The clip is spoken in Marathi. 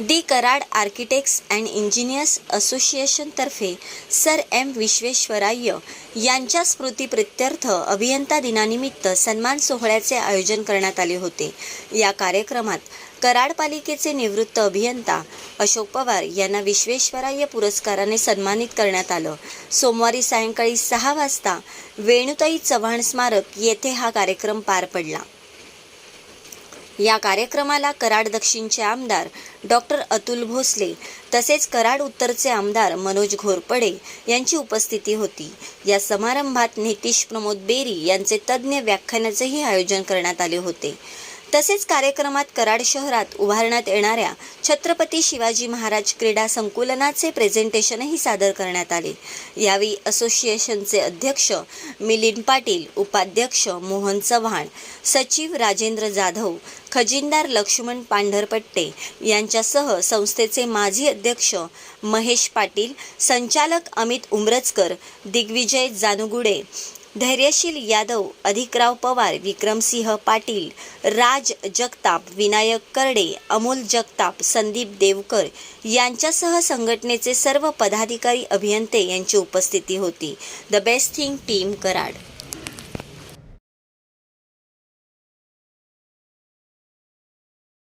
The Karad architects and engineers असोसिएशनतर्फे sir M Visvesvaraya यांच्या स्मृतीप्रित्यर्थ अभियंता दिनानिमित्त सन्मान सोहळ्याचे आयोजन करण्यात आले होते. या कार्यक्रमात कराड पालिकेचे निवृत्त अभियंता अशोक पवार यांना विश्वेश्वराय्य पुरस्काराने सन्मानित करण्यात आलं. सोमवारी सायंकाळी सहा वाजता वेणुताई चव्हाण स्मारक येथे हा कार्यक्रम पार पडला. या कार्यक्रमाला कराड दक्षिणचे आमदार डॉक्टर अतुल भोसले तसेच कराड उत्तरचे आमदार मनोज घोरपडे यांची उपस्थिती होती. या समारंभात नितीश प्रमोद बेरी यांचे तज्ज्ञ व्याख्यानाचेही आयोजन करण्यात आले होते. तसेच कार्यक्रमात कराड शहरात उभारण्यात येणाऱ्या छत्रपती शिवाजी महाराज क्रीडा संकुलनाचे प्रेझेंटेशनही सादर करण्यात आले. यावेळी असोसिएशनचे अध्यक्ष मिलिंद पाटील उपाध्यक्ष मोहन चव्हाण सचिव राजेंद्र जाधव खजिनदार लक्ष्मण पांढरपट्टे यांच्यासह संस्थेचे माजी अध्यक्ष महेश पाटील संचालक अमित उमरजकर दिग्विजय जानुगुडे धैर्यशील यादव अधिकराव पवार विक्रमसिंह पाटील राज जगताप विनायक करडे अमोल जगताप संदीप देवकर यांच्यासह संघटनेचे सर्व पदाधिकारी अभियंते यांची उपस्थिती होती. The best thing team Karad.